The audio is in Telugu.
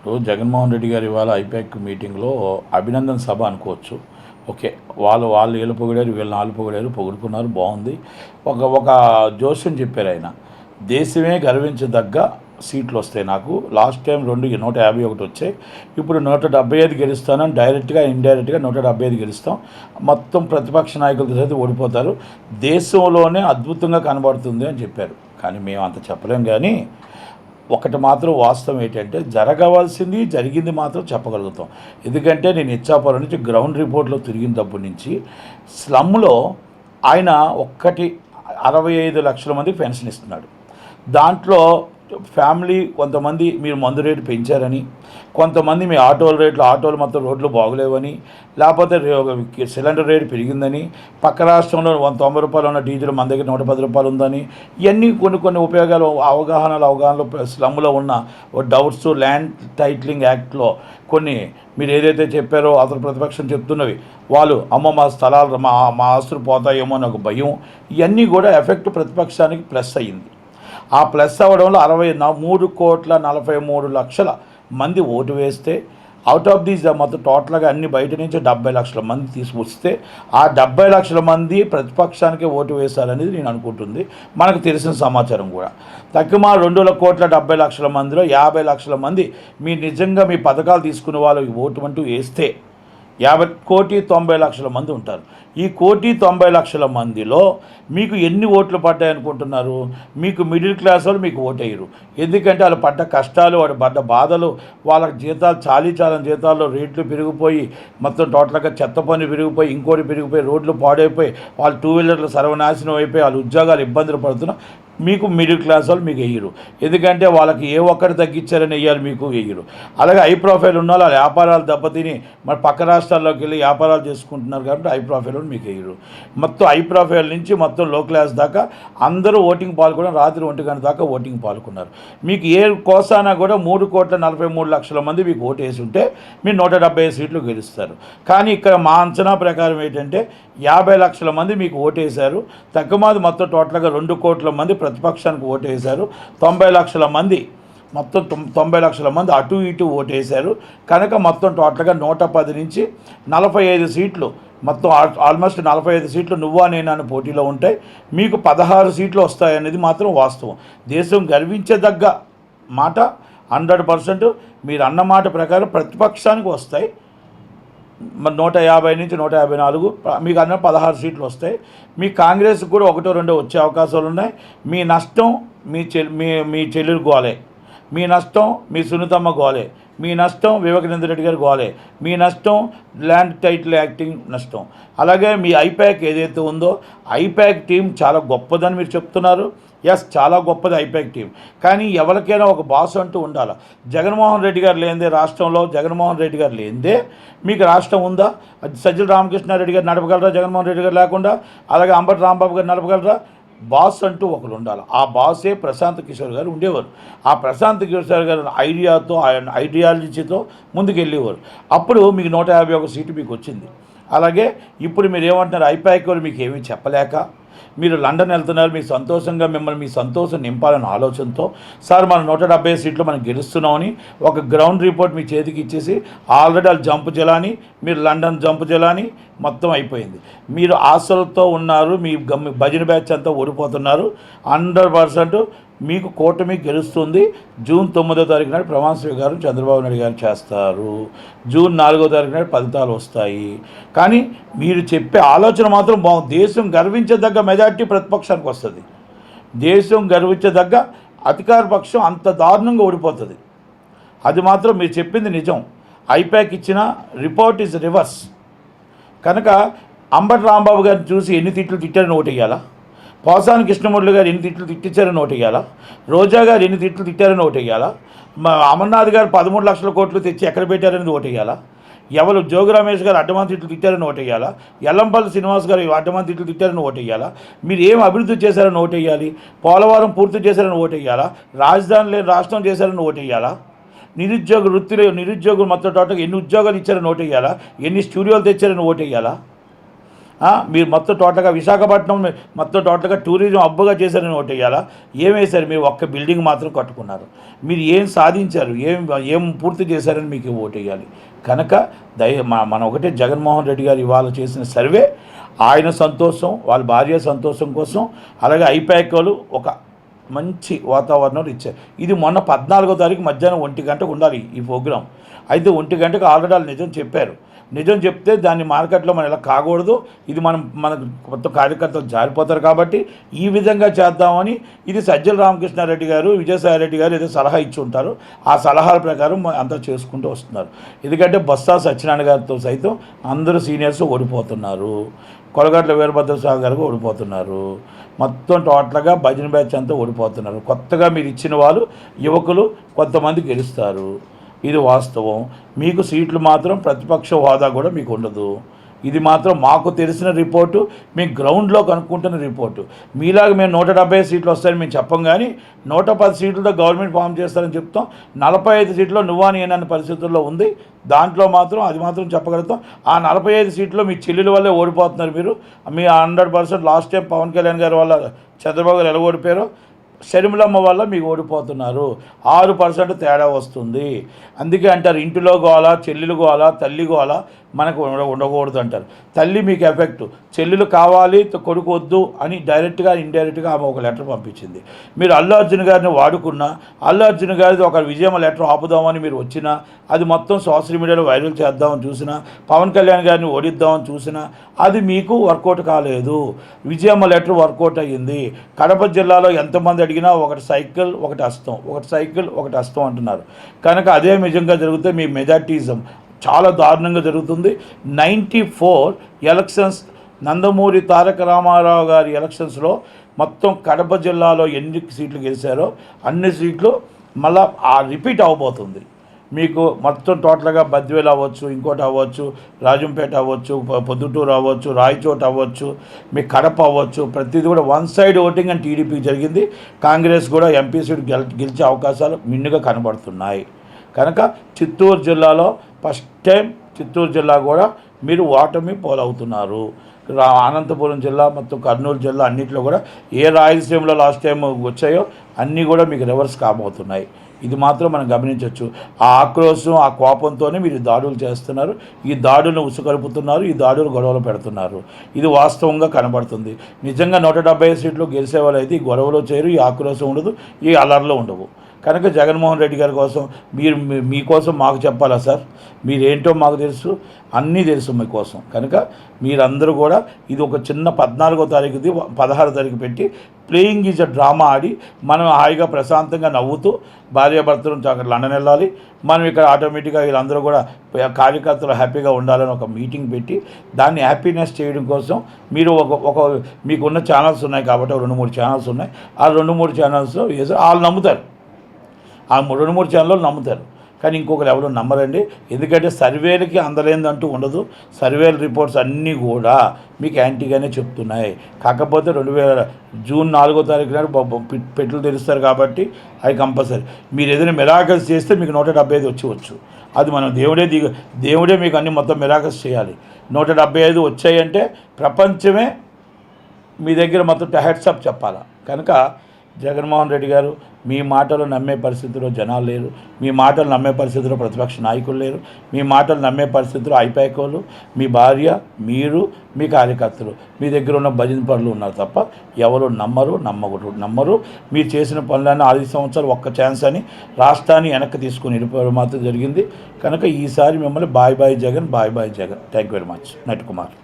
ఇప్పుడు జగన్మోహన్ రెడ్డి గారు ఇవాళ ఐపాక్ మీటింగ్లో అభినందన సభ అనుకోవచ్చు. ఓకే వాళ్ళు వాళ్ళు వీళ్ళు పొగిడారు వీళ్ళు నాలుగు పొగిడారు పొగుడుకున్నారు బాగుంది. ఒక ఒక జోస్యం చెప్పారు ఆయన. దేశమే గర్వించదగ్గ సీట్లు వస్తాయి నాకు. లాస్ట్ టైం రెండు నూట యాభై ఒకటి వచ్చాయి. ఇప్పుడు నూట డెబ్బై ఐదు గెలుస్తానని డైరెక్ట్గా ఇండైరెక్ట్గా నూట డెబ్బై ఐదు గెలుస్తాం. మొత్తం ప్రతిపక్ష నాయకులతో సైతం ఓడిపోతారు. దేశంలోనే అద్భుతంగా కనబడుతుంది అని చెప్పారు. కానీ మేము అంత చెప్పలేం కానీ ఒకటి మాత్రం వాస్తవం ఏంటంటే జరగవలసింది జరిగింది మాత్రం చెప్పగలుగుతాం. ఎందుకంటే నేను ఇచ్చాపురం నుంచి గ్రౌండ్ రిపోర్ట్లో తిరిగినప్పటి నుంచి స్లమ్లో ఆయన ఒక్కటి అరవై ఐదు లక్షల మంది పెన్షన్ ఇస్తున్నాడు. దాంట్లో ఫ్యామిలీ కొంతమంది మీరు మందు రేటు పెంచారని కొంతమంది మీ ఆటోల రేట్లు ఆటోలు మొత్తం రోడ్లు బాగలేవని లేకపోతే సిలిండర్ రేటు పెరిగిందని పక్క రాష్ట్రంలో వంద తొంభై రూపాయలు ఉన్న డీజిల్ మన దగ్గర నూట పది రూపాయలు ఉందని ఇవన్నీ కొన్ని కొన్ని ఉపయోగాలు అవగాహనలు అవగాహనలు స్లమ్లో ఉన్న డౌట్స్ ల్యాండ్ టైటిలింగ్ యాక్ట్లో కొన్ని మీరు ఏదైతే చెప్పారో అతను ప్రతిపక్షం చెప్తున్నవి వాళ్ళు అమ్మ మా స్థలాలు మా మా ఆస్తులు పోతాయేమో అని ఒక భయం ఇవన్నీ కూడా ఎఫెక్ట్ ప్రతిపక్షానికి ప్లస్ అయ్యింది. ఆ ప్లస్ అవ్వడంలో అరవై మూడు కోట్ల నలభై మూడు లక్షల మంది ఓటు వేస్తే అవుట్ ఆఫ్ దీస్ మొత్తం టోటల్గా అన్ని బయట నుంచి డెబ్బై లక్షల మంది తీసుకొస్తే ఆ డెబ్బై లక్షల మంది ప్రతిపక్షానికి ఓటు వేశారనేది నేను అనుకుంటుంది. మనకు తెలిసిన సమాచారం కూడా. తక్కువ రెండు కోట్ల డెబ్బై లక్షల మందిలో యాభై లక్షల మంది మీ నిజంగా మీ పథకాలు తీసుకునే వాళ్ళు ఓటు అంటూ వేస్తే యాభై కోటి తొంభై లక్షల మంది ఉంటారు. ఈ కోటి తొంభై లక్షల మందిలో మీకు ఎన్ని ఓట్లు పడ్డాయనుకుంటున్నారు? మీకు మిడిల్ క్లాస్ వాళ్ళు మీకు ఓటేయరు. ఎందుకంటే వాళ్ళు పడ్డ కష్టాలు వాడు పడ్డ బాధలు వాళ్ళ జీతాలు చాలీ చాలని జీతాల్లో రేట్లు పెరిగిపోయి మొత్తం టోటల్గా చెత్త పని పెరిగిపోయి ఇంకోటి పెరిగిపోయి రోడ్లు పాడైపోయి వాళ్ళు టూ వీలర్లు సర్వనాశనం అయిపోయి వాళ్ళ ఉద్యోగాలు ఇబ్బందులు పడుతున్నా మీకు మిడిల్ క్లాస్ వాళ్ళు మీకు వేయరు. ఎందుకంటే వాళ్ళకి ఏ ఒక్కరు తగ్గించారని వేయాలి మీకు వేయరు. అలాగే హై ప్రొఫైల్ ఉన్న వాళ్ళు వ్యాపారాలు దెబ్బతిని మరి పక్క రాష్ట్రాల్లోకి వెళ్ళి వ్యాపారాలు చేసుకుంటున్నారు కాబట్టి హై ప్రొఫైల్ వాళ్ళు మీకు వేయరు. మొత్తం హై ప్రొఫైల్ నుంచి మొత్తం లో క్లాస్ దాకా అందరూ ఓటింగ్ పాల్గొని రాత్రి ఒంటి గంట దాకా ఓటింగ్ పాల్గొన్నారు. మీకు ఏ కోసానా కూడా మూడు కోట్ల నలభై మూడు లక్షల మంది మీకు ఓటు వేసి ఉంటే మీరు నూట డెబ్బై ఐదు సీట్లు గెలుస్తారు. కానీ ఇక్కడ మా అంచనా ప్రకారం ఏంటంటే యాభై లక్షల మంది మీకు ఓటేశారు. తగ్గమాది మొత్తం టోటల్గా రెండు కోట్ల మంది ప్రతిపక్షానికి ఓటేశారు. తొంభై లక్షల మంది మొత్తం తొం- తొంభై లక్షల మంది అటు ఇటు ఓటేశారు. కనుక మొత్తం టోటల్గా నూట పది నుంచి నలభై ఐదు సీట్లు మొత్తం ఆల్మోస్ట్ నలభై ఐదు సీట్లు నువ్వా నేను అని పోటీలో ఉంటాయి. మీకు పదహారు సీట్లు వస్తాయనేది మాత్రం వాస్తవం. దేశం గర్వించదగ్గ మాట హండ్రెడ్ పర్సెంట్ మీరు అన్న మాట ప్రకారం ప్రతిపక్షానికి వస్తాయి. నూట యాభై నుంచి నూట యాభై నాలుగు మీకు అన్న పదహారు సీట్లు వస్తాయి. మీ కాంగ్రెస్ కూడా ఒకటో రెండో వచ్చే అవకాశాలు ఉన్నాయి. మీ నష్టం మీ చెల్ మీ మీ చెల్లెలు గోలే. మీ నష్టం మీ సునీతమ్మ గోలే. మీ నష్టం వివేకానంద రెడ్డి గారు గోలే. మీ నష్టం ల్యాండ్ టైటిల్ యాక్టింగ్ నష్టం. అలాగే మీ ఐప్యాక్ ఏదైతే ఉందో ఐప్యాక్ టీం చాలా గొప్పదని మీరు చెప్తున్నారు. ఎస్ చాలా గొప్పది ఐపాక్ టీం కానీ ఎవరికైనా ఒక బాస్ అంటూ ఉండాలి? జగన్మోహన్ రెడ్డి గారు లేనిదే రాష్ట్రంలో జగన్మోహన్ రెడ్డి గారు లేనిదే మీకు రాష్ట్రం ఉందా? సజ్జల రామకృష్ణారెడ్డి గారు నడపగలరా? జగన్మోహన్ రెడ్డి గారు లేకుండా? అలాగే అంబటి రాంబాబు గారు నడపగలరా? బాస్ అంటూ ఒకరు ఉండాలి. ఆ బాసే ప్రశాంత్ కిషోర్ గారు ఉండేవారు. ఆ ప్రశాంత్ కిషోర్ గారు ఐడియాతో ఆయన ఐడియాలజీతో ముందుకు వెళ్ళేవారు అప్పుడు మీకు నూట యాభై ఒక సీటు మీకు వచ్చింది. అలాగే ఇప్పుడు మీరు ఏమంటున్నారు? ఐపాక్ వాళ్ళు మీకు ఏమీ చెప్పలేక మీరు లండన్ వెళ్తున్నారు మీకు సంతోషంగా మిమ్మల్ని మీ సంతోషం నింపాలన్న ఆలోచనతో సార్ మనం నూట డెబ్బై సీట్లు మనం గెలుస్తున్నామని ఒక గ్రౌండ్ రిపోర్ట్ మీ చేతికి ఇచ్చేసి ఆల్రెడీ వాళ్ళు జంప్ జలాని మీరు లండన్ జంప్ జలాని మొత్తం అయిపోయింది. మీరు ఆశలతో ఉన్నారు మీ గమ్ భజన బ్యాచ్ అంతా ఓడిపోతున్నారు. హండ్రెడ్ పర్సెంట్ మీకు కూటమి గెలుస్తుంది. జూన్ తొమ్మిదో తారీఖు నాడు ప్రమాణ స్వీకారం చంద్రబాబు నాయుడు గారు చేస్తారు. జూన్ నాలుగో తారీఖు నాడు ఫలితాలు వస్తాయి. కానీ మీరు చెప్పే ఆలోచన మాత్రం బాగుంది. దేశం గర్వించదగ్గ మెజార్టీ ప్రతిపక్షానికి వస్తుంది. దేశం గర్వించదగ్గ అధికార పక్షం అంత దారుణంగా ఓడిపోతుంది. అది మాత్రం మీరు చెప్పింది నిజం. ఐప్యాక్ ఇచ్చిన రిపోర్ట్ ఇస్ రివర్స్. కనుక అంబటి రాంబాబు గారిని చూసి ఎన్ని తిట్లు తిట్టారని ఓటేయాలా పోసాని కృష్ణమూర్తి గారు ఎన్ని తిట్లు తిట్టించారని ఓటు వేయాలా? రోజా గారు ఎన్ని తిట్లు తిట్టారని ఓటు వేయాలా? మా అమర్నాథ్ గారు పదమూడు లక్షల కోట్లు తెచ్చి ఎక్కడ పెట్టారని ఓటు వేయాలా? ఎవరు జోగి రమేష్ గారు అడ్డమాన్ తిట్లు తిట్టారని ఓటు వేయాలా? ఎల్లంపల్లి శ్రీనివాస్ గారు అడ్డమాన్ తిట్లు తిట్టారని ఓటు వేయాలా? మీరు ఏం అభివృద్ధి చేశారని ఓటు వేయాలి? పోలవరం పూర్తి చేశారని ఓటు వేయాలా? రాజధాని లేని రాష్ట్రం చేశారని ఓటు వేయాలా? నిరుద్యోగ వృత్తిలో నిరుద్యోగులు మొత్తం టోటల్గా ఎన్ని ఉద్యోగాలు ఇచ్చారని ఓటు వేయాలా? ఎన్ని స్టూడియోలు తెచ్చారని ఓటు వేయాలా? మీరు మొత్తం టోటల్గా విశాఖపట్నం మొత్తం టోటల్గా టూరిజం అబ్బుగా చేశారని ఒకటి వేయాలా ఏమేశారు మీరు ఒక్క బిల్డింగ్ మాత్రం కట్టుకున్నారు. మీరు ఏం సాధించారు? ఏం ఏం పూర్తి చేశారని మీకు ఓటు వేయాలి కనుక దయ మన ఒకటే జగన్మోహన్ రెడ్డి గారు ఇవాళ చేసిన సర్వే ఆయన సంతోషం వాళ్ళ భార్య సంతోషం కోసం అలాగే ఐపాక్ వాళ్ళు ఒక మంచి వాతావరణం ఇచ్చారు. ఇది మొన్న పద్నాలుగో తారీఖు మధ్యాహ్నం ఒంటి గంటకు ఉండాలి ఈ ప్రోగ్రాం. అయితే ఒంటి గంటకు ఆల్రెడీ వాళ్ళు నిజం చెప్పారు. నిజం చెప్తే దాన్ని మార్కెట్లో మనం ఇలా కాకూడదు. ఇది మనం మన కొత్త కార్యకర్తలు జారిపోతారు కాబట్టి ఈ విధంగా చేద్దామని ఇది సజ్జల రామకృష్ణారెడ్డి గారు విజయసాయి రెడ్డి గారు ఏదో సలహా ఇచ్చి ఉంటారు. ఆ సలహాల ప్రకారం అంతా చేసుకుంటూ వస్తున్నారు. ఎందుకంటే బొత్స సత్యనారాయణ గారితో సైతం అందరూ సీనియర్స్ ఓడిపోతున్నారు. కొలగట్ల వీరభద్రస్వామి గారు ఓడిపోతున్నారు. మొత్తం టోటల్గా భజన బ్యాచ్ అంతా ఓడిపోతున్నారు. కొత్తగా మీరు ఇచ్చిన వాళ్ళు యువకులు కొంతమంది గెలుస్తారు. ఇది వాస్తవం. మీకు సీట్లు మాత్రం ప్రతిపక్ష హోదా కూడా మీకు ఉండదు. ఇది మాత్రం మాకు తెలిసిన రిపోర్టు మీ గ్రౌండ్లో కనుక్కుంటున్న రిపోర్టు. మీలాగా మేము నూట డెబ్బై సీట్లు వస్తాయని మేము చెప్పం కానీ నూట పది సీట్లతో గవర్నమెంట్ ఫామ్ చేస్తారని చెప్తాం. నలభై ఐదు సీట్లో నువ్వా నేనన్న పరిస్థితుల్లో ఉంది. దాంట్లో మాత్రం అది మాత్రం చెప్పగలుగుతాం. ఆ నలభై ఐదు సీట్లో మీ చెల్లెల వల్లే ఓడిపోతున్నారు మీరు. మీ hundred percent last time Pawan Kalyan గారి వల్ల చంద్రబాబు గారు ఎలా ఓడిపోయారో షర్మిలమ్మ వల్ల మీకు ఓడిపోతున్నారు. ఆరు పర్సెంట్ తేడా వస్తుంది. అందుకే అంటారు ఇంటిలో గోల చెల్లెలు గోల తల్లి గోల మనకు ఉండ- ఉండకూడదు అంటారు తల్లి మీకు ఎఫెక్ట్. చెల్లెలు కావాలి కొడుకు వద్దు అని డైరెక్ట్గా ఇండైరెక్ట్గా ఆమె ఒక లెటర్ పంపించింది. మీరు అల్లు అర్జున్ గారిని వాడుకున్నా అల్లు అర్జున్ గారిది ఒక విజయం లెటర్ ఆపుదామని మీరు వచ్చినా అది మొత్తం సోషల్ మీడియాలో వైరల్ చేద్దామని చూసినా పవన్ కళ్యాణ్ గారిని ఓడిద్దామని చూసినా అది మీకు వర్కౌట్ కాలేదు. విజయమ్మ లెటర్ వర్కౌట్ అయ్యింది. కడప జిల్లాలో ఎంతమంది అడిగినా ఒకటి సైకిల్ ఒకటి అస్తం ఒకటి సైకిల్ ఒకటి అస్తం అంటున్నారు. కనుక అదే నిజంగా జరిగితే మీ మెజార్టీజం. చాలా దారుణంగా జరుగుతుంది. Ninety four elections Nandamuri Taraka Rama Rao గారి ఎలక్షన్స్లో మొత్తం కడప జిల్లాలో ఎన్ని సీట్లు గెలిచారో అన్ని సీట్లు మళ్ళా ఆ రిపీట్ అవబోతుంది. మీకు మొత్తం టోటల్గా బద్వేలు అవ్వచ్చు ఇంకోటి అవ్వచ్చు రాజంపేట అవ్వచ్చు పొద్దుటూరు అవ్వచ్చు రాయచోట అవ్వచ్చు మీ కడప అవ్వచ్చు ప్రతిదీ కూడా వన్ సైడ్ ఓటింగ్ అని టీడీపీకి జరిగింది. కాంగ్రెస్ కూడా ఎంపీ సీట్ గెలిచే అవకాశాలు మిన్నుగా కనబడుతున్నాయి. కనుక చిత్తూరు జిల్లాలో ఫస్ట్ టైం చిత్తూరు జిల్లా కూడా మీరు ఓటమి పోలవుతున్నారు. అనంతపురం జిల్లా మొత్తం కర్నూలు జిల్లా అన్నింటిలో కూడా ఏ రాయలసీమలో లాస్ట్ టైం వచ్చాయో అన్నీ కూడా మీకు రివర్స్ కాబోతున్నాయి. ఇది మాత్రం మనం గమనించవచ్చు ఆ ఆక్రోశం ఆ కోపంతోనే మీరు దాడులు చేస్తున్నారు. ఈ దాడులను ఉసుకలుపుతున్నారు ఈ దాడులు గొడవలు పెడుతున్నారు. ఇది వాస్తవంగా కనబడుతుంది. నిజంగా నూట డెబ్బై సీట్లు గెలిచే వాళ్ళు అయితే ఈ గొడవలో చేరు ఈ ఆక్రోశం ఉండదు ఈ అలర్లో ఉండవు. కనుక జగన్మోహన్ రెడ్డి గారి కోసం మీరు మీ- మీకోసం మాకు చెప్పాలా సార్? మీరేంటో మాకు తెలుసు. అన్నీ తెలుసు మీకోసం కనుక మీరందరూ కూడా ఇది ఒక చిన్న పద్నాలుగో తారీఖుది పదహారో తారీఖు పెట్టి ప్లేయింగ్ ఈజ్ అ డ్రామా ఆడి మనం హాయిగా ప్రశాంతంగా నవ్వుతూ భార్యాభర్తలు అక్కడ లండన్ వెళ్ళాలి. మనం ఇక్కడ ఆటోమేటిక్గా వీళ్ళందరూ కూడా కార్యకర్తలు హ్యాపీగా ఉండాలని ఒక మీటింగ్ పెట్టి దాన్ని హ్యాపీనెస్ చేయడం కోసం మీరు ఒక ఒక మీకున్న ఛానల్స్ ఉన్నాయి కాబట్టి రెండు మూడు ఛానల్స్ ఉన్నాయి. ఆ రెండు మూడు ఛానల్స్ వేసి వాళ్ళు నమ్ముతారు. ఆ రెండు మూడు ఛానళ్ళు నమ్ముతారు. కానీ ఇంకొకరు ఎవరు నమ్మరండి. ఎందుకంటే సర్వేలకి అందలేందంటూ ఉండదు. సర్వేల రిపోర్ట్స్ అన్నీ కూడా మీకు యాంటీగానే చెప్తున్నాయి. కాకపోతే రెండు వేల జూన్ నాలుగో తారీఖు నాడు పెట్టులు తెలుస్తారు కాబట్టి అవి కంపల్సరీ. మీరు ఏదైనా మిరాకల్స్ చేస్తే మీకు నూట డెబ్బై ఐదు వచ్చి అది మనం దేవుడే దిగ దేవుడే మీకు అన్ని మొత్తం మిరాకల్స్ చేయాలి. నూట డెబ్బై ఐదు వచ్చాయంటే ప్రపంచమే మీ దగ్గర మొత్తం హెడ్సప్ చెప్పాలా? కనుక జగన్మోహన్ రెడ్డి గారు మీ మాటలు నమ్మే పరిస్థితిలో జనాలు లేరు. మీ మాటలు నమ్మే పరిస్థితిలో ప్రతిపక్ష నాయకులు లేరు. మీ మాటలు నమ్మే పరిస్థితిలో ఐపాకోలు మీ భార్య మీరు మీ కార్యకర్తలు. మీ దగ్గర ఉన్న భజన పనులు ఉన్నారు తప్ప ఎవరు నమ్మరు నమ్మకూడదు. నమ్మరు. మీరు చేసిన పనులన్నీ ఐదు సంవత్సరాలు ఒక్క ఛాన్స్ అని రాష్ట్రాన్ని వెనక్కి తీసుకుని వెళ్ళిపోవడం మాత్రం జరిగింది. కనుక ఈసారి మిమ్మల్ని bye bye Jagan bye bye Jagan. Thank you very much nut Kumar